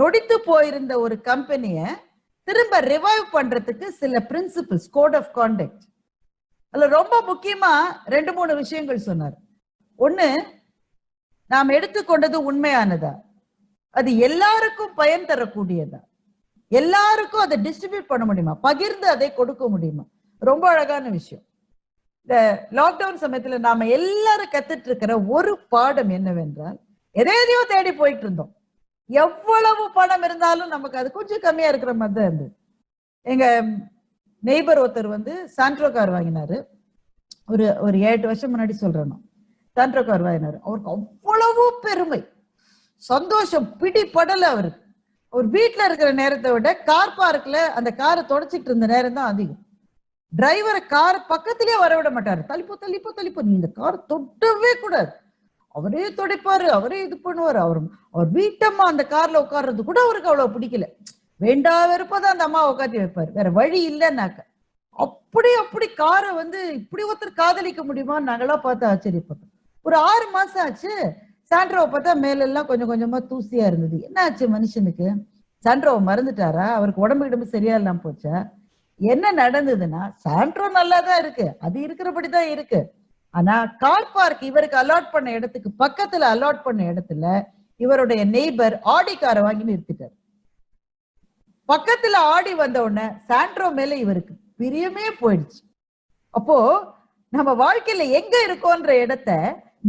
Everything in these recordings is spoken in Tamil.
நொடித்து போயிருந்த ஒரு கம்பெனிய திரும்ப ரிவைவ் பண்றதுக்கு சில பிரின்சிபிள்ஸ் கோட் ஆஃப் கான்டக்ட் அதுல ரொம்ப முக்கியமா ரெண்டு மூணு விஷயங்கள் சொன்னார். ஒண்ணு நாம் எடுத்துக்கொண்டது உண்மையானதா? அது எல்லாருக்கும் பயன் தரக்கூடியதா? எல்லாருக்கும் அதை டிஸ்ட்ரிபியூட் பண்ண முடியுமா? பகிர்ந்து அதை கொடுக்க முடியுமா? ரொம்ப அழகான விஷயம். இந்த லாக்டவுன் சமயத்துல நாம எல்லாரும் கத்துட்டு இருக்கிற ஒரு பாடம் என்னவென்றால் எதையோ தேடி போயிட்டு இருந்தோம். எவ்வளவு பணம் இருந்தாலும் நமக்கு அது கொஞ்சம் கம்மியா இருக்கிற மாதிரி தான் இருந்தது. எங்க நெய்பர் ஒருத்தர் வந்து சாண்ட்ரோ கார் வாங்கினாரு. ஒரு ஒரு ஏழு வருஷம் முன்னாடி சொல்றேன் சான்ட்ரோ சாண்ட்ரோ கார் வாங்கினாரு. அவருக்கு அவ்வளவு பெருமை. சந்தோஷம். பிடிபடல அவருக்கு ஒரு வீட்டுல இருக்கிற நேரத்தை விட கார் பார்க்ல அந்த காரை தொடச்சிட்டு இருந்த நேரம் தான் அதிகம். டிரைவரை கார் பக்கத்திலேயே வர விட மாட்டாரு. தள்ளிப்போ தள்ளிப்போ தள்ளிப்போ. நீ இந்த கார் தொட்டவே கூடாது. அவரே துடைப்பாரு அவரே இது பண்ணுவாரு. அவர் அவர் வீட்டம்மா அந்த கார்ல உட்கார்றது கூட அவருக்கு அவ்வளவு பிடிக்கல. வேண்டா வெறுப்பதான் அந்த அம்மா உட்காந்து வைப்பாரு. வேற வழி இல்லைன்னாக்க. அப்படி அப்படி காரை வந்து இப்படி ஒருத்தர் காதலிக்க முடியுமா நாங்களாம் பார்த்து ஆச்சரியப்பட்டோம். ஒரு ஆறு மாசம் ஆச்சு. சாண்ட்ரோவை பார்த்தா மேலெல்லாம் கொஞ்சம் கொஞ்சமா தூசியா இருந்தது. என்ன ஆச்சு மனுஷனுக்கு? சாண்ட்ரோவை மறந்துட்டாரா? அவருக்கு உடம்பு கிடம்பு சரியா இல்லாம போச்சா? என்ன நடந்ததுன்னா சாண்ட்ரோ நல்லா தான் இருக்கு. அது இருக்கிறபடி தான் இருக்கு. ஆனா கார் பார்க் இவருக்கு அலாட் பண்ண இடத்துக்கு பக்கத்துல அலாட் பண்ண இடத்துல இவருடைய நெய்பர் ஆடி காரை வாங்கி நிறுத்திட்டார். பக்கத்துல ஆடி வந்த உடனே சாண்ட்ரோ மேல இவருக்கு பிரியமே போயிடுச்சு. அப்போ நம்ம வாழ்க்கையில எங்க இருக்கோன்ற இடத்த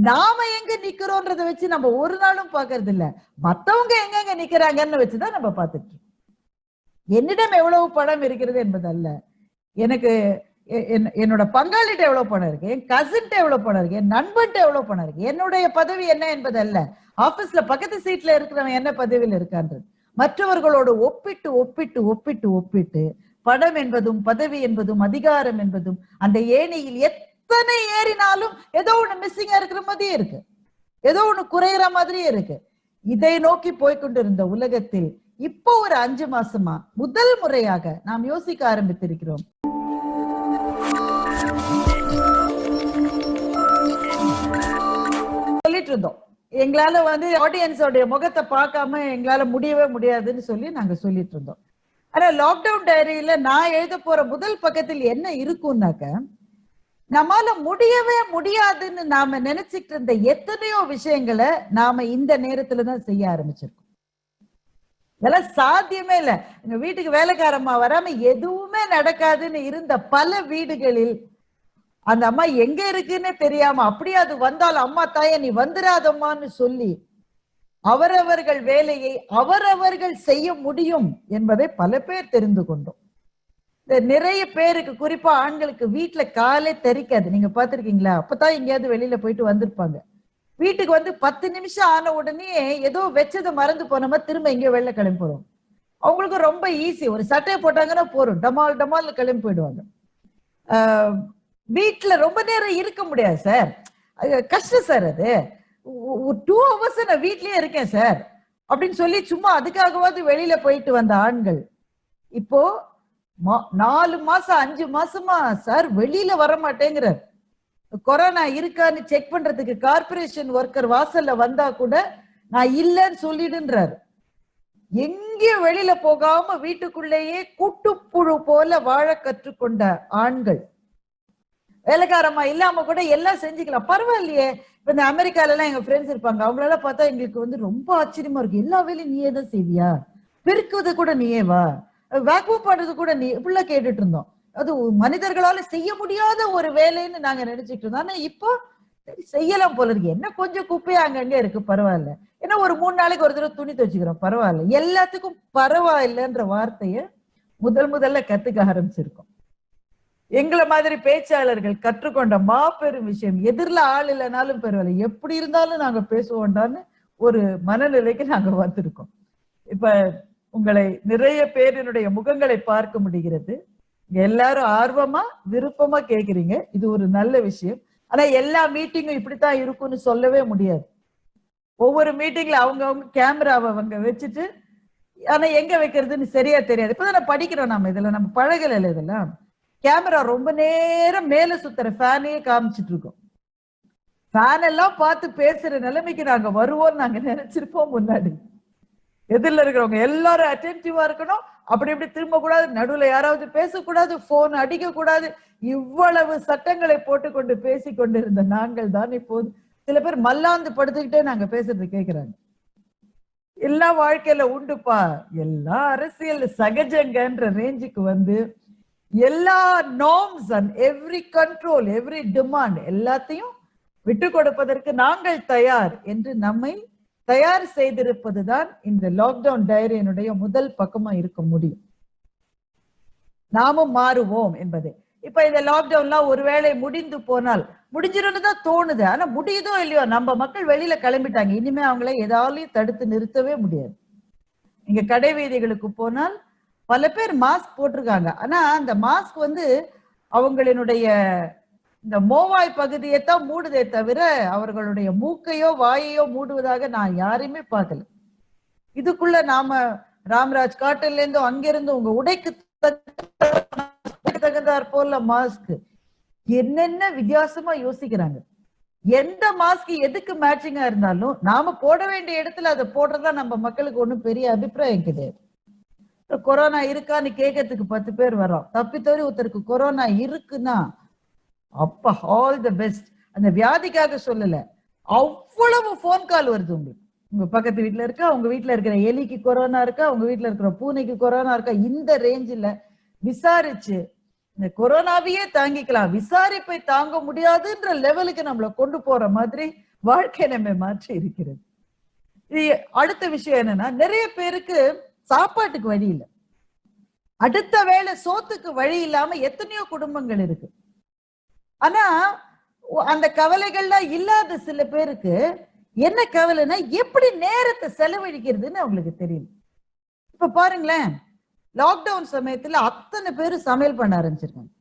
நாம எங்க நிக்கிறோன்றத வச்சு நம்ம ஒரு நாளும் பாக்குறது இல்ல. மத்தவங்க எங்கெங்க நிக்கிறாங்கன்னு வச்சுதான் நம்ம பார்த்துட்டு என்னிடம் எவ்வளவு பணம் இருக்கிறது என்பதல்ல. எனக்கு என்னோட பங்காளிட்ட எவ்வளவு பணம் இருக்கு? என் கசின்ட்ட எவ்வளவு பணம் இருக்கு? என் நண்பன்ட்ட எவ்வளவு பணம் இருக்கு? என்னுடைய பதவி என்ன என்பது அல்ல. ஆபீஸ்ல பக்கத்து சீட்ல இருக்கிறவன் என்ன பதவியில் இருக்கான்றது? மற்றவர்களோடு ஒப்பிட்டு ஒப்பிட்டு ஒப்பிட்டு ஒப்பிட்டு பணம் என்பதும் பதவி என்பதும் அதிகாரம் என்பதும் அந்த ஏணியில் எத்தனை ஏறினாலும் ஏதோ ஒண்ணு மிஸ்ஸிங்கா இருக்கிற மாதிரியே இருக்கு. ஏதோ ஒண்ணு குறையிற மாதிரியே இருக்கு. இதை நோக்கி போய்கொண்டிருந்த உலகத்தில் இப்போ ஒரு அஞ்சு மாசமா முதல் முறையாக நாம் யோசிக்க ஆரம்பித்திருக்கிறோம். இருந்தோம். எங்களால வந்து ஆடியன்ஸோடைய முகத்தை பார்க்காம எங்களால முடியவே முடியாதுன்னு சொல்லி நாங்க சொல்லிட்டு இருந்தோம். ஆனா லாக்டவுன் டைரியில நான் எழுத போற முதல் பக்கத்தில் என்ன இருக்கும்னாக்க நம்மால முடியவே முடியாதுன்னு நாம நினைச்சிட்டு இருந்த எத்தனையோ விஷயங்களை நாம இந்த நேரத்துல தான் செய்ய ஆரம்பிச்சிருக்கோம். இதெல்லாம் சாத்தியமே இல்லை. எங்க வீட்டுக்கு வேலைக்காரமா வராம எதுவுமே நடக்காதுன்னு இருந்த பல வீடுகளில் அந்த அம்மா எங்க இருக்குன்னே தெரியாம அப்படியே அது வந்தால் அம்மா தாய நீ வந்துடாதம்மான்னு சொல்லி அவரவர்கள் வேலையை அவரவர்கள் செய்ய முடியும் என்பதை பல பேர் தெரிந்து கொண்டோம். இந்த நிறைய பேருக்கு குறிப்பா ஆண்களுக்கு வீட்டுல காலே தெரிக்காது. நீங்க பாத்திருக்கீங்களா அப்பதான் எங்கேயாவது வெளியில போயிட்டு வந்திருப்பாங்க. வீட்டுக்கு வந்து பத்து நிமிஷம் ஆன உடனே ஏதோ வச்சதை மறந்து போனோமா திரும்ப எங்கேயோ வெளில கிளம்பி போறோம் அவங்களுக்கு ரொம்ப ஈஸி ஒரு சட்டையை போட்டாங்கன்னா போறோம் டமால் டமால் கிளம்பி போயிடுவாங்க. ஆஹ் வீட்டுல ரொம்ப நேரம் இருக்க முடியாது சார் அது கஷ்டம் சார் அது. டூ ஹவர்ஸ் நான் வீட்லயே இருக்கேன் சார் அப்படின்னு சொல்லி சும்மா அதுக்காகவாது வெளியில போயிட்டு வந்த ஆண்கள். இப்போ மா- நாலு மாசம் அஞ்சு மாசமா சார் வெளியில வர மாட்டேங்கிறார் கொரோனா இருக்கான்னு செக் பண்றதுக்கு கார்பரேஷன் ஒர்க்கர் வாசல்ல வந்தா கூட நான் இல்லைன்னு சொல்லிடுன்றாரு. எங்கேயும் வெளியில போகாம வீட்டுக்குள்ளேயே கூட்டுப்புழு போல வாழ கற்றுக்கொண்ட ஆண்கள். வேலைக்காரம்மா இல்லாம கூட எல்லாம் செஞ்சுக்கலாம். பரவாயில்லையே. இப்ப இந்த அமெரிக்கால எல்லாம் எங்க ஃப்ரெண்ட்ஸ் இருப்பாங்க. அவங்களெல்லாம் பார்த்தா எங்களுக்கு வந்து ரொம்ப ஆச்சரியமா இருக்கு. எல்லா வேலையும் நீயே தான் செய்வியா? பெருக்குவது கூட நீயே வா. வேக்யூம் பண்றது கூட நீ இப்படிலாம் கேட்டுட்டு இருந்தோம். அது மனிதர்களால செய்ய முடியாத ஒரு வேலைன்னு நாங்க நினைச்சிட்டு இருந்தோம். ஆனா இப்போ செய்யலாம் போல இருக்கு. என்ன கொஞ்சம் குப்பையா அங்கங்க இருக்கு பரவாயில்ல. ஏன்னா ஒரு மூணு நாளைக்கு ஒரு தடவை துணி துவச்சுக்கிறோம். பரவாயில்ல. எல்லாத்துக்கும் பரவாயில்லன்ற வார்த்தைய முதல் முதல்ல கத்துக்க ஆரம்பிச்சிருக்கோம். எங்களை மாதிரி பேச்சாளர்கள் கற்றுக்கொண்ட மாபெரும் விஷயம். எதிரில் ஆள் இல்லைனாலும் பரவாயில்ல. எப்படி இருந்தாலும் நாங்க பேசுவோம்டான்னு ஒரு மனநிலைக்கு நாங்க வந்திருக்கோம். இப்ப உங்களை நிறைய பேரினுடைய முகங்களை பார்க்க முடிகிறது. எல்லாரும் ஆர்வமா விருப்பமா கேக்குறீங்க. இது ஒரு நல்ல விஷயம். ஆனா எல்லா மீட்டிங்கும் இப்படித்தான் இருக்கும்னு சொல்லவே முடியாது. ஒவ்வொரு மீட்டிங்ல அவங்க அவங்க கேமராவை அவங்க வச்சுட்டு ஆனா எங்க வைக்கிறதுன்னு சரியா தெரியாது. இப்பதான் படிக்கிறோம் நாம. இதுல நம்ம பழகல இதெல்லாம். கேமரா ரொம்ப நேரம் மேல சுத்துற ஃபேனையே காமிச்சிட்டு இருக்கோம். ஃபேன் எல்லாம் பார்த்து பேசுற நிலைமைக்கு நாங்க வருவோம் நாங்க நினைச்சிருப்போம் முன்னாடி. எதிரில் இருக்கிறவங்க எல்லாரும் அட்டென்டிவா இருக்கணும். அப்படி இப்படி திரும்ப கூடாது நடுவுல யாராவது பேசக்கூடாது. போன் அடிக்க கூடாது இவ்வளவு சட்டங்களை போட்டுக்கொண்டு பேசி கொண்டிருந்த நாங்கள் தான் இப்போது சில பேர் மல்லாந்து படுத்துக்கிட்டே நாங்க பேசுறது கேக்குறாங்க. எல்லா வாழ்க்கையில உண்டுப்பா. எல்லா அரசியல் சகஜங்கன்ற ரேஞ்சுக்கு வந்து எல்லா norms and every control every demand எல்லாத்தையும் விட்டு கொடுப்பதற்கு நாங்கள் தயார் என்று நம்மை தயார் செய்திருப்பதுதான் இந்த லாக்டவுன் டைரியினுடைய முதல் பக்கமா இருக்க முடியும். நாமும் மாறுவோம் என்பது. இப்ப இந்த லாக்டவுன்லாம் ஒருவேளை முடிந்து போனால் முடிஞ்சிரும்னு தான் தோணுது. ஆனா முடியுதோ இல்லையோ நம்ம மக்கள் வெளியில கிளம்பிட்டாங்க. இனிமே அவங்கள ஏதாலையும் தடுத்து நிறுத்தவே முடியாது. இங்க கடை வீதிகளுக்கு போனால் பல பேர் மாஸ்க் போட்டிருக்காங்க. ஆனா அந்த மாஸ்க் வந்து அவங்களினுடைய இந்த மோவாய் பகுதியை தான் மூடுதே தவிர அவர்களுடைய மூக்கையோ வாயையோ மூடுவதாக நான் யாரையுமே பார்க்கல. இதுக்குள்ள நாம ராம்ராஜ் காட்டில இருந்து அங்கிருந்து உங்க உடைக்கு தகுந்தார் தகுந்தாற் போல மாஸ்க் என்னென்ன வித்தியாசமா யோசிக்கிறாங்க? எந்த மாஸ்க் எதுக்கு மேட்சிங்கா இருந்தாலும் நாம போட வேண்டிய இடத்துல அதை போடுறதா நம்ம மக்களுக்கு ஒண்ணும் பெரிய அபிப்பிராயம் கிடையாது. கொரோனா இருக்கான்னு கேட்கறதுக்கு பத்து பேர் வரோம் தப்பி தவறி ஒருத்தருக்கு கொரோனா இருக்குன்னா அப்பா ஆல் த பெஸ்ட் அந்த வியாதிக்காக சொல்லல. அவ்வளவு போன் கால் வருது உங்களுக்கு. உங்க பக்கத்து வீட்டுல இருக்கா? உங்க வீட்டுல இருக்கிற எலிக்கு கொரோனா இருக்கா? உங்க வீட்டுல இருக்கிற பூனைக்கு கொரோனா இருக்கா? இந்த ரேஞ்சில விசாரிச்சு இந்த கொரோனாவையே தாங்கிக்கலாம். விசாரிப்பை தாங்க முடியாதுன்ற லெவலுக்கு நம்மளை கொண்டு போற மாதிரி வாழ்க்கை நம்ம மாற்றி இருக்கிறது. இது அடுத்த விஷயம் என்னன்னா நிறைய பேருக்கு சாப்பாட்டுக்கு வழி இல்லை. அடுத்த வேளை சோத்துக்கு வழி இல்லாம எத்தனையோ குடும்பங்கள் இருக்கு. ஆனா அந்த கவலைகள்லாம் இல்லாத சில பேருக்கு என்ன கவலைன்னா எப்படி நேரத்தை செலவழிக்கிறதுன்னு அவங்களுக்கு தெரியல. இப்ப பாருங்களேன் லாக்டவுன் சமயத்துல அத்தனை பேர் சமையல் பண்ண ஆரம்பிச்சிருக்காங்க.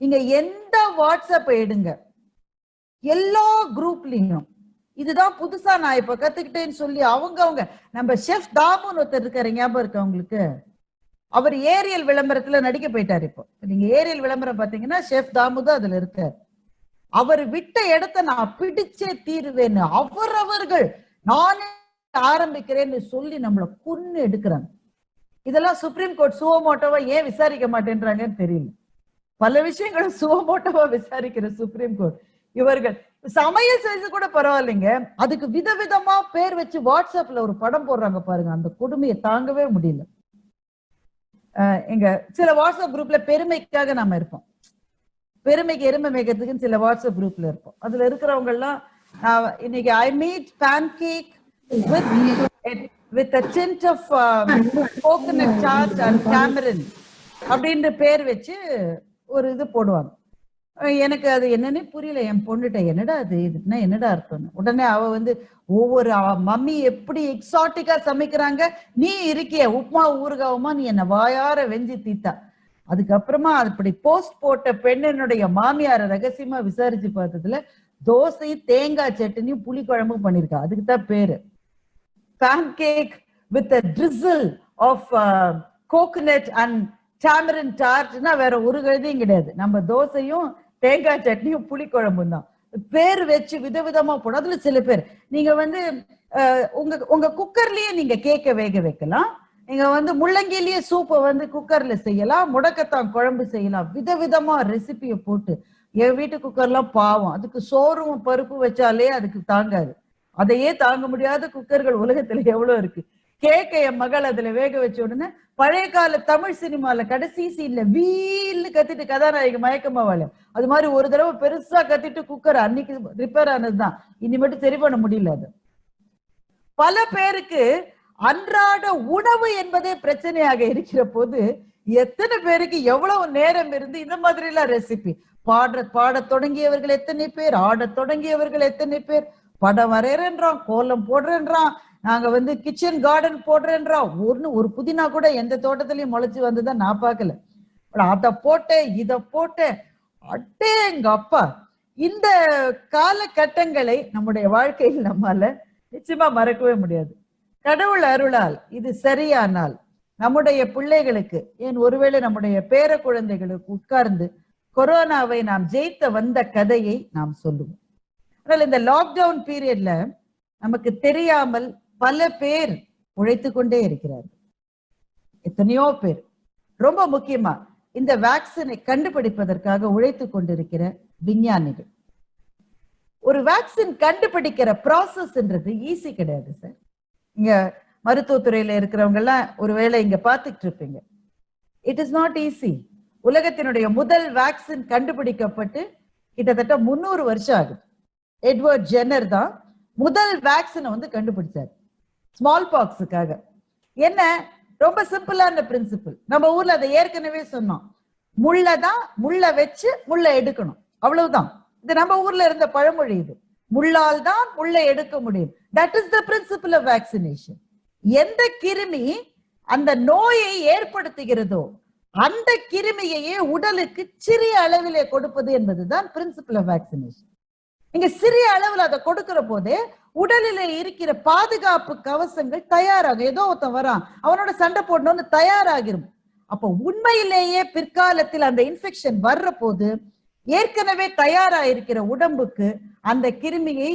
நீங்க எந்த வாட்ஸ்அப் எடுங்க எல்லா குரூப்லயும் இதுதான் புதுசா நான் இப்ப கத்துக்கிட்டேன்னு சொல்லி அவங்க அவங்க. நம்ம செஃப் தாமுன்னு ஒருத்தர் இருக்காரு ஞாபகம் இருக்கு அவங்களுக்கு அவர் ஏரியல் விளம்பரத்துல நடிக்க போயிட்டாரு இப்போ. நீங்க ஏரியல் விளம்பரம் பாத்தீங்கன்னா ஷெஃப் தாமு தான் அதுல இருக்காரு. அவர் விட்ட இடத்த நான் பிடிச்சே தீருவேன்னு அவரவர்கள் நானே ஆரம்பிக்கிறேன்னு சொல்லி நம்மள கொன்னு எடுக்கிறாங்க. இதெல்லாம் சுப்ரீம் கோர்ட் சுவமோட்டோவா ஏன் விசாரிக்க மாட்டேன்றாங்கன்னு தெரியல. பல விஷயங்களும் சுவமோட்டோவா விசாரிக்கிற சுப்ரீம் கோர்ட் இவர்கள். சமையல் செஞ்சு கூட பரவாயில்லைங்க. அதுக்கு விதவிதமா பேர் வச்சு வாட்ஸ்அப்ல ஒரு படம் போடுறாங்க பாருங்க. அந்த கொடுமையை தாங்கவே முடியல. எங்க சில வாட்ஸ்அப் குரூப்ல பெருமைக்காக நாம இருப்போம். பெருமைக்கு எருமை மேய்க்கிறதுக்குன்னு சில வாட்ஸ்அப் குரூப்ல இருப்போம். அதுல இருக்கிறவங்க எல்லாம் இன்னைக்கு I meet pancake with with a tint of coconut charge and caramel அப்படின்ற பேர் வச்சு ஒரு இது போடுவாங்க. எனக்கு அது என்னன்னே புரியல. என் பொண்ணுட்ட என்னடா அது இதுன்னா என்னடா அர்த்தம்னு. உடனே அவ வந்து ஒவ்வொரு அவ மம்மி எப்படி எக்ஸாட்டிக்கா சமைக்கிறாங்க? நீ இருக்கிய உப்மா ஊறுகாவுமா நீ என்ன வாயார வெஞ்சி தீத்தா. அதுக்கப்புறமா அப்படி போஸ்ட் போட்ட பெண்ணனுடைய மாமியார ரகசியமா விசாரிச்சு பார்த்ததுல தோசை தேங்காய் சட்னியும் புளி குழம்பும் பண்ணிருக்கா அதுக்கு தான் பேரு. Pancake with a drizzle of uh, and and tamarind வேற ஒரு கழுதையும் கிடையாது. நம்ம தோசையும் தேங்காய் சட்னியும் புளிக்குழம்பும் தான் பேர் வச்சு விதவிதமா போடும். அதுல சில பேர் நீங்க வந்து உங்க உங்க குக்கர்லயே நீங்க கேக்க வேக வைக்கலாம். நீங்க வந்து முள்ளங்கிலேயே சூப்பை வந்து குக்கர்ல செய்யலாம். முடக்கத்தான் குழம்பு செய்யலாம். விதவிதமா ரெசிபியை போட்டு என் வீட்டு குக்கர்லாம் பாவம். அதுக்கு சோறும் பருப்பு வச்சாலே அதுக்கு தாங்காது. அதையே தாங்க முடியாத குக்கர்கள் உலகத்துல எவ்வளவு இருக்கு. கேக்க என் மகள் அதுல வேக வச்ச உடனே பழைய கால தமிழ் சினிமால கடைசி சீன்ல வீல்னு கத்திட்டு கதாநாயகி மயக்கமாவால அது மாதிரி ஒரு தடவை பெருசா கத்திட்டு குக்கர் அன்னைக்கு ரிப்பேர் ஆனதுதான். இனிமேட்டு சரி பண்ண முடியல அது. பல பேருக்கு அன்றாட உணவு என்பதே பிரச்சனையாக இருக்கிற போது எத்தனை பேருக்கு எவ்வளவு நேரம் இருந்து இந்த மாதிரி எல்லாம் ரெசிபி பாட தொடங்கியவர்கள் எத்தனை பேர்? ஆட தொடங்கியவர்கள் எத்தனை பேர்? படம் வரையறேன்றான் கோலம் போடுறேன்றான் நாங்க வந்து கிச்சன் கார்டன் போடுறேன்றா ஒண்ணு ஒரு புதினா கூட எந்த தோட்டத்திலயும் முளைச்சு வந்ததா நான் பார்க்கல. அத போட்டேன் இத போட்டேன் அட்டே எங்க அப்பா. இந்த காலகட்டங்களை நம்முடைய வாழ்க்கையில் நம்மால நிச்சயமா மறக்கவே முடியாது. கடவுள் அருளால் இது சரியானால் நம்முடைய பிள்ளைகளுக்கு ஏன் ஒருவேளை நம்முடைய பேர குழந்தைகளுக்கு உட்கார்ந்து கொரோனாவை நாம் ஜெயித்த வந்த கதையை நாம் சொல்லுவோம். ஆனால் இந்த லாக்டவுன் பீரியட்ல நமக்கு தெரியாமல் பல பேர் உழைத்து கொண்டே இருக்கிறார்கள் எத்தனையோ பேர். ரொம்ப முக்கியமா இந்த வேக்சினை கண்டுபிடிப்பதற்காக உழைத்து கொண்டிருக்கிற விஞ்ஞானிகள். ஒரு வேக்சின் கண்டுபிடிக்கிற ப்ராசஸ்ன்றது ஈஸி கிடையாது சார் இங்க மருத்துவத்துறையில இருக்கிறவங்க எல்லாம் ஒருவேளை இங்க பார்த்துட்டு இருப்பீங்க. இட் இஸ் நாட் ஈஸி உலகத்தினுடைய முதல் வேக்சின் கண்டுபிடிக்கப்பட்டு கிட்டத்தட்ட முன்னூறு வருஷம் ஆகுது. எட்வர்ட் ஜென்னர் தான் முதல் வேக்சினை வந்து கண்டுபிடிச்சார். ஸ்மால் பாக்ஸுக்காக என்ன? ரொம்ப சிம்பிளான பிரின்சிபிள் நம்ம ஊர்ல அதை ஏற்கனவே சொன்னோம். முள்ளை தான் முள்ள வச்சு முள்ள எடுக்கணும். அவ்வளவுதான். இது நம்ம ஊர்ல இருந்த பழமொழி இது. முள்ளால் தான் முள்ளை எடுக்க முடியும். That is the principle of vaccination எந்த கிருமி அந்த நோயை ஏற்படுத்துகிறதோ அந்த கிருமியையே உடலுக்கு சிறிய அளவிலே கொடுப்பது என்பதுதான் பிரின்சிபிள் ஆஃப் வேக்சினேஷன் நீங்க சிறிய அளவில் அதை கொடுக்கிற போது உடலில இருக்கிற பாதுகாப்பு கவசங்கள் தயாராகும். ஏதோ ஒருத்தன் வரான் அவனோட சண்டை போடணும்னு தயாராகிரும். அப்போ உண்மையிலேயே பிற்காலத்தில் அந்த இன்ஃபெக்ஷன் வர்ற போது ஏற்கனவே தயாரா இருக்கிற உடம்புக்கு அந்த கிருமியை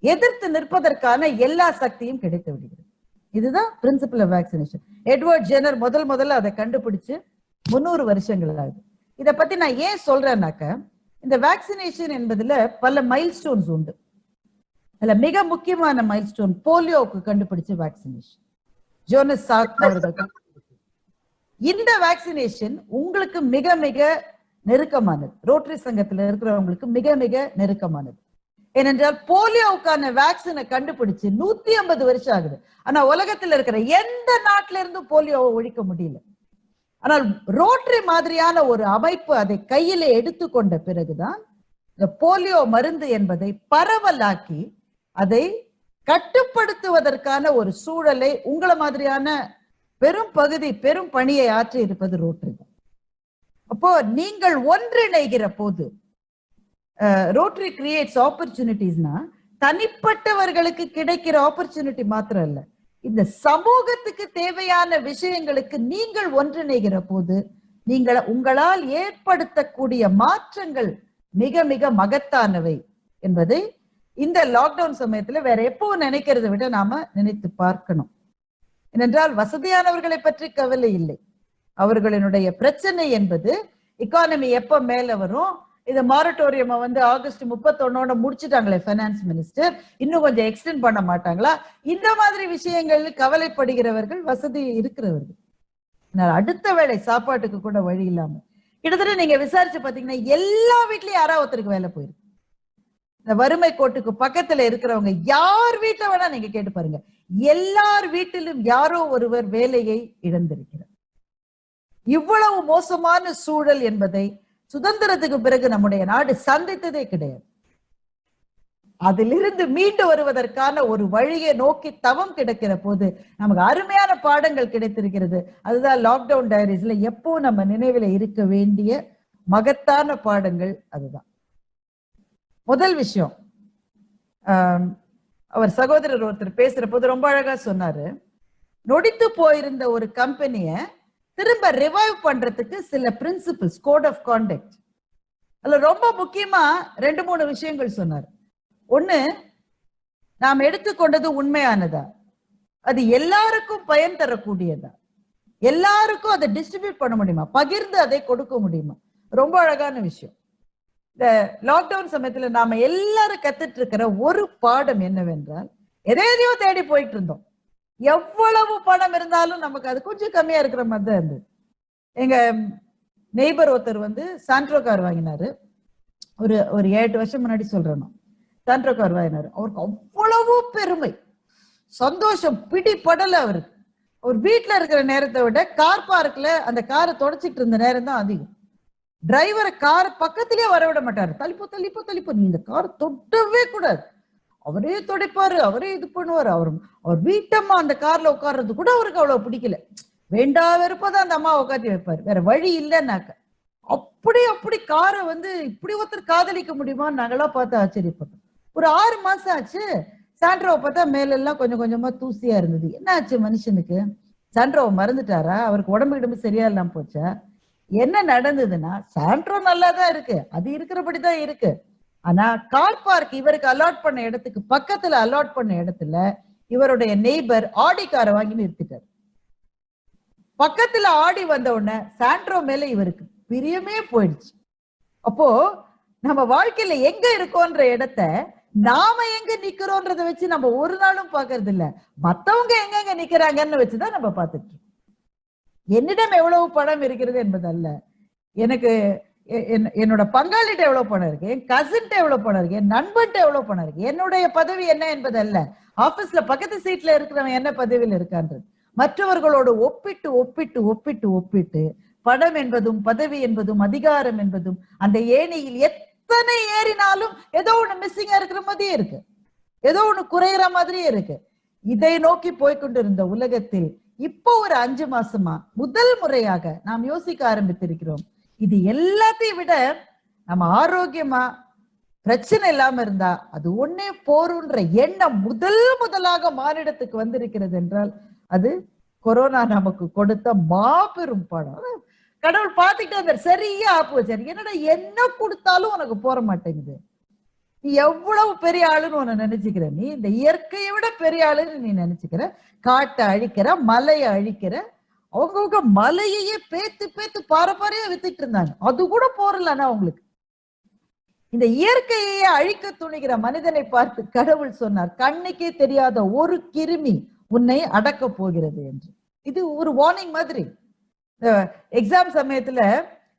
எதிர்த்து நிற்பதற்கான எல்லா சக்தியும் கிடைத்து விடுகிறது. இதுதான் principle of vaccination Edward Jenner முதல் முதல்ல அதை கண்டுபிடிச்சு முன்னூறு வருஷங்கள் ஆகுது. இதை பத்தி நான் ஏன் சொல்றேன்னாக்க இந்த வேக்சினேஷன் என்பதுல பல மைல் ஸ்டோன்ஸ் உண்டு. அதுல மிக முக்கியமான மைல் ஸ்டோன் போலியோவுக்கு கண்டுபிடிச்ச வேக்சினேஷன் ஜோனஸ் சாக் அவர்கள் இந்த வேக்சினேஷன் உங்களுக்கு மிக மிக நெருக்கமானது. ரோட்டரி சங்கத்துல இருக்கிறவங்களுக்கு மிக மிக நெருக்கமானது. ஏனென்றால் போலியோவுக்கான வேக்சினை கண்டுபிடிச்சு நூத்தி ஐம்பது வருஷம் ஆகுது. ஆனா உலகத்துல இருக்கிற எந்த நாட்டில இருந்தும் போலியோவை ஒழிக்க முடியல. ஆனால் ரோட்டரி மாதிரியான ஒரு அமைப்பு அதை கையில எடுத்துக்கொண்ட பிறகுதான் இந்த போலியோ மருந்து என்பதை பரவலாக்கி அதை கட்டுப்படுத்துவதற்கான ஒரு சூழலை உங்களை மாதிரியான பெரும் பகுதி பெரும் பணியை ஆற்றி இருப்பது ரோட்டரி. அப்போ நீங்கள் ஒன்றிணைகிற போது ரோட்டரி கிரியேட்ஸ் ஆப்பர்ச்சுனிட்டிஸ்னா தனிப்பட்டவர்களுக்கு கிடைக்கிற ஆப்பர்ச்சுனிட்டி மாத்திரம் இல்ல. இந்த சமூகத்துக்கு தேவையான விஷயங்களுக்கு நீங்கள் ஒன்றிணைகிற போது நீங்கள் உங்களால் ஏற்படுத்தக்கூடிய மாற்றங்கள் மிக மிக மகத்தானவை என்பதை இந்த லாக்டவுன் சமயத்துல வேற எப்பவும் நினைக்கிறதை விட நாம நினைத்து பார்க்கணும். ஏனென்றால் வசதியானவர்களை பற்றி கவலை இல்லை. அவர்களினுடைய பிரச்சனை என்பது எக்கானமி எப்ப மேல வரும்? இந்த மாரட்டோரியம் வந்து ஆகஸ்ட் முப்பத்தொன்னோட முடிச்சுட்டாங்களே பைனான்ஸ் மினிஸ்டர் இன்னும் கொஞ்சம் எக்ஸ்டென்ட் பண்ண மாட்டாங்களா? இந்த மாதிரி விஷயங்கள் கவலைப்படுகிறவர்கள் வசதி இருக்கிறவர்கள். ஆனால் அடுத்த வேளை சாப்பாட்டுக்கு கூட வழி இல்லாம. கிட்டத்தட்ட நீங்க விசாரிச்சு பாத்தீங்கன்னா எல்லா வீட்லயும் யாராவது ஒருத்தருக்கு வேலை போயிருக்கு. இந்த வறுமை கோட்டுக்கு பக்கத்துல இருக்கிறவங்க யார் வீட்டுல வேணா நீங்க கேட்டு பாருங்க. எல்லார் வீட்டிலும் யாரோ ஒருவர் வேலையை இழந்திருக்கிறார். இவ்வளவு மோசமான சூழல் என்பதை சுதந்திரத்துக்கு பிறகு நம்முடைய நாடு சந்தித்ததே கிடையாது. அதிலிருந்து மீண்டு வருவதற்கான ஒரு வழியை நோக்கி தவம் கிடைக்கிற போது நமக்கு அருமையான பாடங்கள் கிடைத்திருக்கிறது. அதுதான் லாக்டவுன் டைரிஸ்ல எப்போ நம்ம நினைவில் இருக்க வேண்டிய மகத்தான பாடங்கள் அதுதான். முதல் விஷயம் அவர் சகோதரர் ஒருத்தர் பேசுற போது ரொம்ப அழகா சொன்னாரு. நொடித்து போயிருந்த ஒரு கம்பெனிய திரும்ப ரிவைவ் பண்றதுக்கு சில பிரின்சிபிள்ஸ் கோட் ஆஃப் கான்டக்ட் அதுல ரொம்ப முக்கியமா ரெண்டு மூணு விஷயங்கள் சொன்னார். ஒண்ணு நாம் எடுத்துக்கொண்டது உண்மையானதா? அது எல்லாருக்கும் பயன் தரக்கூடியதா? எல்லாருக்கும் அதை டிஸ்ட்ரிபியூட் பண்ண முடியுமா? பகிர்ந்து அதை கொடுக்க முடியுமா? ரொம்ப அழகான விஷயம். இந்த லாக்டவுன் சமயத்துல நாம எல்லாரும் கத்துட்டு இருக்கிற ஒரு பாடம் என்னவென்றால் எதையோ தேடி போயிட்டு இருந்தோம் எவ்வளவு பணம் இருந்தாலும் நமக்கு அது கொஞ்சம் கம்மியா இருக்கிற மாதிரி தான் இருந்தது. எங்க நெய்பர் ஒருத்தர் வந்து சாண்ட்ரோ கார் வாங்கினாரு. ஒரு ஒரு ஏழு வருஷம் முன்னாடி சொல்றேன் சான்ட்ரோ சாண்ட்ரோ கார் வாங்கினாரு. அவருக்கு அவ்வளவு பெருமை. சந்தோஷம். பிடிபடல அவருக்கு அவர் வீட்டுல இருக்கிற நேரத்தை விட கார் பார்க்ல அந்த காரை தொடச்சிட்டு இருந்த நேரம் தான் அதிகம். டிரைவரை கார் பக்கத்திலேயே வர விட மாட்டாரு. தள்ளிப்போ தள்ளிப்போ தள்ளிப்போ. நீ இந்த கார் தொட்டவே கூடாது. அவரே துடைப்பாரு அவரே இது பண்ணுவாரு. அவர் அவர் வீட்டம்மா அந்த கார்ல உட்கார்றது கூட அவருக்கு அவ்வளவு பிடிக்கல. வேண்டா வெறுப்பதான் அந்த அம்மா உட்காந்து வைப்பாரு. வேற வழி இல்லைன்னாக்க. அப்படி அப்படி காரை வந்து இப்படி ஒருத்தர் காதலிக்க முடியுமான்னு நாங்களாம் பார்த்து ஆச்சரியப்பட்டோம். ஒரு ஆறு மாசம் ஆச்சு. சாண்ட்ரோவை பார்த்தா மேலெல்லாம் கொஞ்சம் கொஞ்சமா தூசியா இருந்தது. என்ன ஆச்சு மனுஷனுக்கு? சாண்ட்ரோவை மறந்துட்டாரா? அவருக்கு உடம்பு கிடம்பு சரியா இல்லாம போச்சா? என்ன நடந்ததுன்னா சாண்ட்ரோ நல்லா தான் இருக்கு. அது இருக்கிறபடி தான் இருக்கு. ஆனா கார் பார்க் இவருக்கு அலாட் பண்ண இடத்துக்கு பக்கத்துல அலாட் பண்ண இடத்துல இவருடைய நெய்பர் ஆடி காரை வாங்கி நிறுத்திட்டார். பக்கத்துல ஆடி வந்த உடனே சாண்ட்ரோ மேல இவருக்கு பிரியமே போயிடுச்சு. அப்போ நம்ம வாழ்க்கையில எங்க இருக்கோன்ற இடத்த நாம எங்க நிக்கிறோன்றத வச்சு நம்ம ஒரு நாளும் பாக்குறது இல்ல மத்தவங்க எங்க எங்க நிக்கிறாங்கன்னு வச்சுதான் நம்ம பாத்துட்டு இருக்கோம். என்னிடம் எவ்வளவு பணம் இருக்கிறது என்பது அல்ல எனக்கு என்னோட பங்காளிட்ட எவ்வளவு பணம் இருக்கு என் கசின்ட்ட எவ்வளவு பணம் இருக்கு என் நண்பன்ட்ட எவ்வளவு பணம் இருக்கு என்னுடைய பதவி என்ன என்பது அல்ல ஆபீஸ்ல பக்கத்து சீட்ல இருக்கிறவன் என்ன பதவியில் இருக்கான்றது. மற்றவர்களோடு ஒப்பிட்டு ஒப்பிட்டு ஒப்பிட்டு ஒப்பிட்டு பணம் என்பதும் பதவி என்பதும் அதிகாரம் என்பதும் அந்த ஏணியில் எத்தனை ஏறினாலும் ஏதோ ஒண்ணு மிஸ்ஸிங்கா இருக்கிற மாதிரியே இருக்கு. ஏதோ ஒண்ணு குறையிற மாதிரியே இருக்கு. இதை நோக்கி போய்க்கொண்டிருந்த உலகத்தில் இப்போ ஒரு அஞ்சு மாசமா முதல் முறையாக நாம் யோசிக்க ஆரம்பித்திருக்கிறோம். இது எல்லாத்தையும் விட நம்ம ஆரோக்கியமா பிரச்சனை இல்லாம இருந்தா அது ஒன்னே போருன்ற எண்ணம் முதல் முதலாக மானிடத்துக்கு வந்திருக்கிறது என்றால் அது கொரோனா நமக்கு கொடுத்த மாபெரும் படம். கடவுள் பார்த்துக்கிட்டே இருந்தார் சரியா ஆப்பு வச்சாரு. என்னடா என்ன கொடுத்தாலும் உனக்கு போற மாட்டேங்குது. நீ எவ்வளவு பெரிய ஆளுன்னு உன்னை நினைச்சுக்கிற. நீ இந்த இயற்கையை விட பெரிய ஆளுன்னு நீ நினைச்சுக்கிற. காட்டை அழிக்கிற மலையை அழிக்கிற அவங்கவுங்க மலையையே பேத்து பேத்து பாரம்பரிய வித்துட்டு இருந்தாங்க. அது கூட போறலன்னா அவங்களுக்கு. இந்த இயற்கையே அழிக்க துணிகிற மனிதனை பார்த்து கடவுள் சொன்னார் கண்ணுக்கே தெரியாத ஒரு கிருமி உன்னை அடக்க போகிறது என்று. இது ஒரு வார்னிங் மாதிரி. எக்ஸாம் சமயத்துல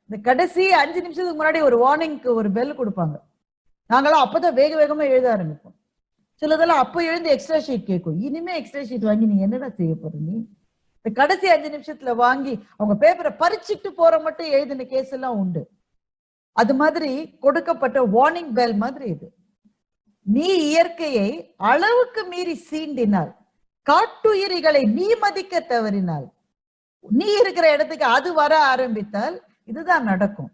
இந்த கடைசி அஞ்சு நிமிஷத்துக்கு முன்னாடி ஒரு வார்னிங்க்கு ஒரு பெல் கொடுப்பாங்க. நாங்களாம் அப்பதான் வேக வேகமா எழுத ஆரம்பிப்போம். சிலதெல்லாம் அப்ப எழுந்து எக்ஸ்ட்ரா ஷீட் கேட்கும். இனிமே எக்ஸ்ட்ரா ஷீட் வாங்கி நீ என்னடா செய்ய போற நீ? இந்த கடைசி அஞ்சு நிமிஷத்துல வாங்கி அவங்க பேப்பரை பறிச்சுட்டு போற மட்டும் எழுதின கேஸ் எல்லாம் உண்டு. அது மாதிரி கொடுக்கப்பட்ட வார்னிங் பெல் மாதிரி இது. நீ இயற்கையை அளவுக்கு மீறி சீண்டினால் காட்டுயிரிகளை நீ மதிக்க தவறினால் நீ இருக்கிற இடத்துக்கு அது வர ஆரம்பித்தால் இதுதான் நடக்கும்.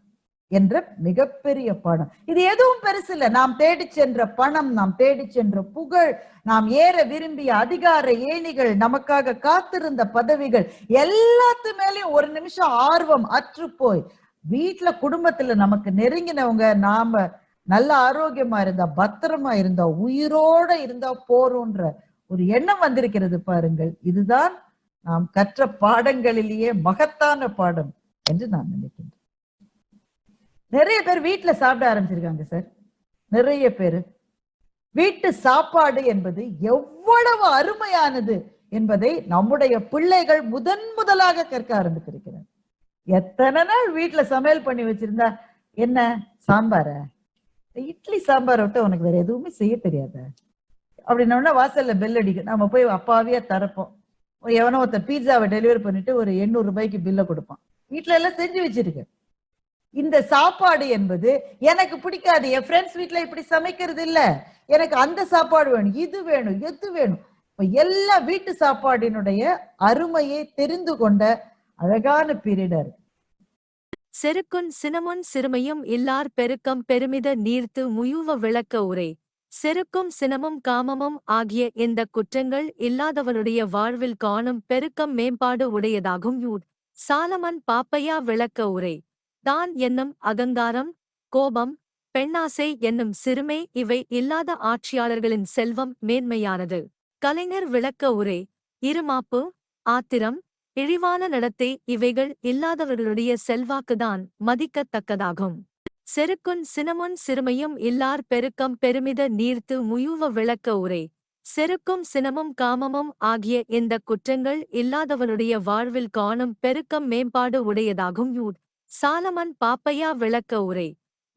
என்ற மிகப்பெரிய பாடம் இது எதுவும் பெருசு இல்லை. நாம் தேடி சென்ற பணம் நாம் தேடி சென்ற புகழ் நாம் ஏற விரும்பிய அதிகார ஏணிகள் நமக்காக காத்திருந்த பதவிகள் எல்லாத்து மேலயும் ஒரு நிமிஷம் ஆர்வம் அற்று போய் வீட்டுல குடும்பத்துல நமக்கு நெருங்கினவங்க நாம நல்ல ஆரோக்கியமா இருந்தா பத்திரமா இருந்தா உயிரோட இருந்தா போறோன்ற ஒரு எண்ணம் வந்திருக்கிறது பாருங்கள். இதுதான் நாம் கற்ற பாடங்களிலேயே மகத்தான பாடம் என்று நான் நினைக்கின்றேன். நிறைய பேர் வீட்டுல சாப்பிட ஆரம்பிச்சிருக்காங்க சார். நிறைய பேர். வீட்டு சாப்பாடு என்பது எவ்வளவு அருமையானது என்பதை நம்முடைய பிள்ளைகள் முதன் முதலாக கற்க ஆரம்பித்திருக்கிறார். எத்தனை நாள் வீட்டுல சமையல் பண்ணி வச்சிருந்தா என்ன? சாம்பார? இட்லி சாம்பார் விட்டு உனக்கு வேற எதுவுமே செய்ய தெரியாத? அப்படின்னா வாசல்ல பெல் அடிக்கும். நம்ம போய் அப்பாவியா தரப்போம். எவனோ ஒருத்தர் பீட்சாவை டெலிவரி பண்ணிட்டு ஒரு எண்ணூறு ரூபாய்க்கு பில்ல கொடுப்பான். வீட்டுல எல்லாம் செஞ்சு வச்சிருக்கேன் இந்த சாப்பாடு என்பது எனக்கு பிடிக்காது. என் ஃப்ரெண்ட்ஸ் வீட்டுல இப்படி சமைக்கிறது இல்ல. எனக்கு அந்த சாப்பாடு வேணும் இது வேணும் எது வேணும்? இப்ப எல்லா வீட்டு சாப்பாடினுடைய அருமையை தெரிந்து கொண்ட அழகான பிரிடர் செருக்கும் செருக்குன் சினமுன் சிறுமையும் இல்லார் பெருக்கம் பெருமித நீர்த்து முயுவ விளக்க உரை. செருக்கும் சினமும் காமமும் ஆகிய இந்த குற்றங்கள் இல்லாதவனுடைய வாழ்வில் காணும் பெருக்கம் மேம்பாடு உடையதாகும் யூட் சாலமன் பாப்பையா விளக்க உரை. தான் என்னும் அகங்காரம் கோபம் பெண்ணாசை என்னும் சிறுமை இவை இல்லாத ஆட்சியாளர்களின் செல்வம் மேன்மையானது. கலைஞர் விளக்க உரை இருமாப்பு ஆத்திரம் இழிவான நடத்தை இவைகள் இல்லாதவர்களுடைய செல்வாக்குதான் மதிக்கத்தக்கதாகும். செருக்குன் சினமுன் சிறுமையும் இல்லார் பெருக்கம் பெருமித நீர்த்து முயுவ விளக்க உரை. செருக்கும் சினமும் காமமும் ஆகிய இந்த குற்றங்கள் இல்லாதவனுடைய வாழ்வில் காணும் பெருக்கம் மேம்பாடு உடையதாகும். யூட் சாலமன் பாப்பையா விளக்க உரை.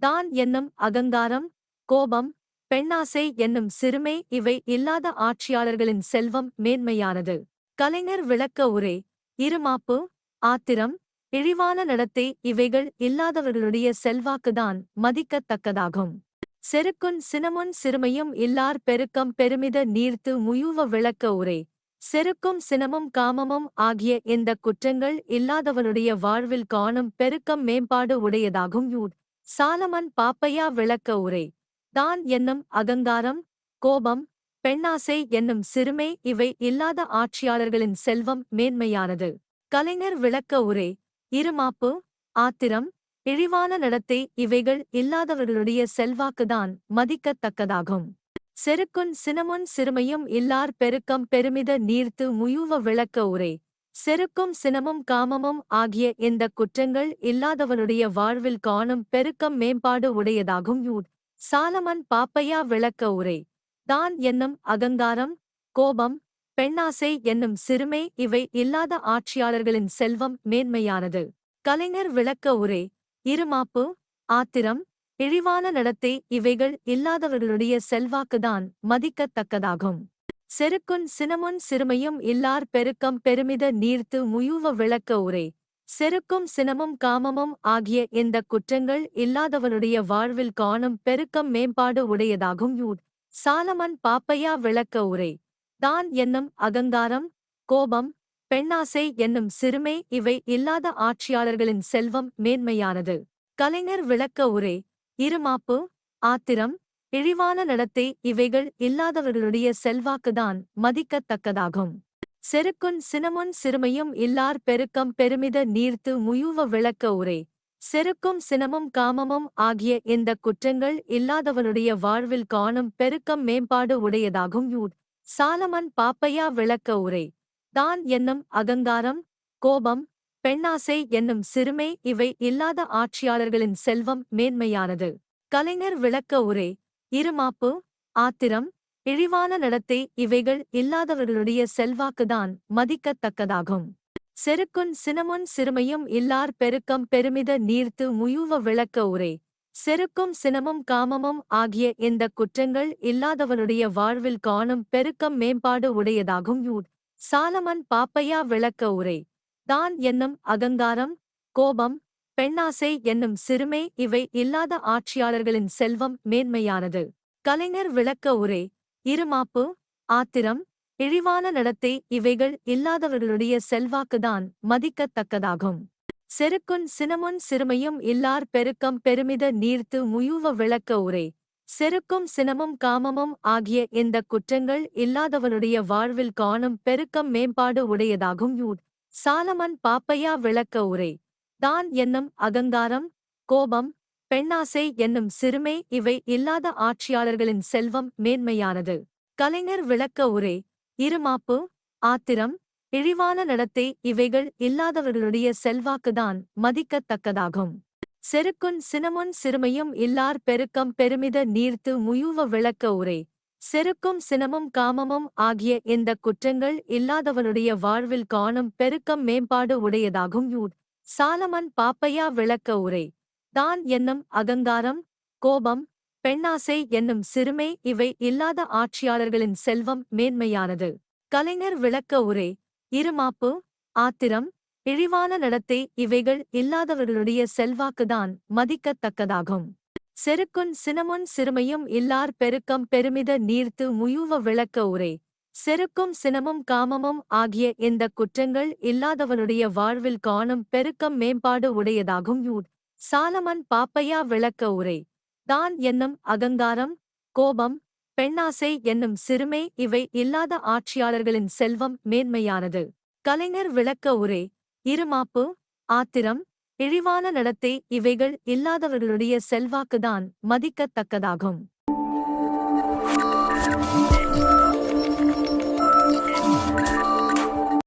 தான் என்னும் அகங்காரம் கோபம் பெண்ணாசை என்னும் சிறுமை இவை இல்லாத ஆட்சியாளர்களின் செல்வம் மேன்மையானது. கலைஞர் விளக்க உரை. இருமாப்பு ஆத்திரம் இழிவான நடத்தை இவைகள் இல்லாதவர்களுடைய செல்வாக்குதான் மதிக்கத்தக்கதாகும். செருக்குன் சினமுன் சிறுமையும் இல்லார் பெருக்கம் பெருமித நீர்த்து முயுவ விளக்க உரை. செருக்கும் சினமும் காமமும் ஆகிய இந்த குற்றங்கள் இல்லாதவனுடைய வாழ்வில் காணும் பெருக்கம் மேம்பாடு உடையதாகும். யூட் சாலமன் பாப்பையா விளக்க உரை. தான் என்னும் அகங்காரம் கோபம் பெண்ணாசை என்னும் சிறுமை இவை இல்லாத ஆட்சியாளர்களின் செல்வம் மேன்மையானது. கலைஞர் விளக்க உரை. இருமாப்பு ஆத்திரம் இழிவான நடத்தை இவைகள் இல்லாதவர்களுடைய செல்வாக்குதான் மதிக்கத்தக்கதாகும். செருக்குன் சினமுன் சிறுமையும் இல்லார் பெருக்கம் பெருமித நீர்த்து முயூவ விளக்க உரை. செருக்கும் சினமும் காமமும் ஆகிய இந்த குற்றங்கள் இல்லாதவனுடைய வாழ்வில் காணும் பெருக்கம் மேம்பாடு உடையதாகும் யூட். சாலமன் பாப்பையா விளக்க உரை. தான் என்னும் அகங்காரம் கோபம் பெண்ணாசை என்னும் சிறுமை இவை இல்லாத ஆட்சியாளர்களின் செல்வம் மேன்மையானது. கலைஞர் விளக்க உரை. இருமாப்பு ஆத்திரம் இழிவான நடத்தை இவைகள் இல்லாதவர்களுடைய செல்வாக்குதான் மதிக்கத்தக்கதாகும். செருக்குன் சினமுன் சிறுமையும் இல்லார் பெருக்கம் பெருமித நீர்த்து முயுவ விளக்க உரை. செருக்கும் சினமும் காமமும் ஆகிய இந்த குற்றங்கள் இல்லாதவனுடைய வாழ்வில் காணும் பெருக்கம் மேம்பாடு உடையதாகும் யூட் சாலமன் பாப்பையா விளக்க உரை. தான் என்னும் அகங்காரம் கோபம் பெண்ணாசை என்னும் சிறுமை இவை இல்லாத ஆட்சியாளர்களின் செல்வம் மேன்மையானது. கலைஞர் விளக்க உரை. இருமாப்பு ஆத்திரம் இழிவான நடத்தை இவைகள் இல்லாதவர்களுடைய செல்வாக்குதான் மதிக்கத்தக்கதாகும். செருக்குன் சினமுன் சிறுமையும் இல்லார் பெருக்கம் பெருமித நீர்த்து முயுவ விளக்க உரை. செருக்கும் சினமும் காமமும் ஆகிய இந்த குற்றங்கள் இல்லாதவனுடைய வாழ்வில் காணும் பெருக்கம் மேம்பாடு உடையதாகும் யூட். சாலமன் பாப்பையா விளக்க உரை. தான் என்னும் அகங்காரம் கோபம் பெண்ணாசை என்னும் சிறுமை இவை இல்லாத ஆட்சியாளர்களின் செல்வம் மேன்மையானது. கலைஞர் விளக்க உரை இருமாப்பு ஆத்திரம் இழிவான நடத்தை இவைகள் இல்லாதவர்களுடைய செல்வாக்குதான் மதிக்கத்தக்கதாகும். செருக்குன் சினமுன் சிறுமையும் இல்லார் பெருக்கம் பெருமித நீர்த்து முயுவ விளக்க உரை. செருக்கும் சினமும் காமமும் ஆகிய இந்த குற்றங்கள் இல்லாதவனுடைய வாழ்வில் காணும் பெருக்கம் மேம்பாடு உடையதாகும். யூட். சாலமன் பாப்பையா விளக்க உரை. தான் என்னும் அகங்காரம் கோபம் பெண்ணாசை என்னும் சிறுமை இவை இல்லாத ஆட்சியாளர்களின் செல்வம் மேன்மையானது. கலைஞர் விளக்க உரை இருமாப்பு ஆத்திரம் இழிவான நடத்தை இவைகள் இல்லாதவர்களுடைய செல்வாக்குதான் மதிக்கத்தக்கதாகும். செருக்குன் சினமுன் சிறுமையும் இல்லார் பெருக்கம் பெருமித நீர்த்து முயுவ விளக்க உரை. செருக்கும் சினமும் காமமும் ஆகிய இந்த குற்றங்கள் இல்லாதவனுடைய வாழ்வில் காணும் பெருக்கம் மேம்பாடு உடையதாகும். யூட் சாலமன் பாப்பையா விளக்க உரை. தான் என்னும் அகங்காரம் கோபம் பெண்ணாசை என்னும் சிறுமை இவை இல்லாத ஆட்சியாளர்களின் செல்வம் மேன்மையானது. கலைஞர் விளக்க உரை. இருமாப்பு ஆத்திரம் இழிவான நடத்தை இவைகள் இல்லாதவர்களுடைய செல்வாக்குதான் மதிக்கத்தக்கதாகும். செருக்குன் சினமுன் சிறுமையும் இல்லார் பெருக்கம் பெருமித நீர்த்து முயுவ விளக்க உரை. செருக்கும் சினமும் காமமும் ஆகிய இந்த குற்றங்கள் இல்லாதவனுடைய வாழ்வில் காணும் பெருக்கம் மேம்பாடு உடையதாகும். யூட் சாலமன் பாப்பையா விளக்க உரை. தான் என்னும் அகங்காரம் கோபம் பெண்ணாசை என்னும் சிறுமை இவை இல்லாத ஆட்சியாளர்களின் செல்வம் மேன்மையானது. கலைஞர் விளக்க உரை. இருமாப்பு ஆத்திரம் இழிவான நடத்தை இவைகள் இல்லாதவர்களுடைய செல்வாக்குதான் மதிக்கத்தக்கதாகும். செருக்குன் சினமுன் சிறுமையும் இல்லார் பெருக்கம் பெருமித நீர்த்து முயூவ விளக்க உரை. செருக்கும் சினமும் காமமும் ஆகிய இந்த குற்றங்கள் இல்லாதவனுடைய வாழ்வில் காணும் பெருக்கம் மேம்பாடு உடையதாகும் யூட். சாலமன் பாப்பையா விளக்க உரை. தான் என்னும் அகங்காரம் கோபம் பெண்ணாசை என்னும் சிறுமை இவை இல்லாத ஆட்சியாளர்களின் செல்வம் மேன்மையானது. கலைஞர் விளக்க உரை. இருமாப்பு ஆத்திரம் இழிவான நடத்தை இவைகள் இல்லாதவர்களுடைய செல்வாக்குதான் மதிக்கத்தக்கதாகும்.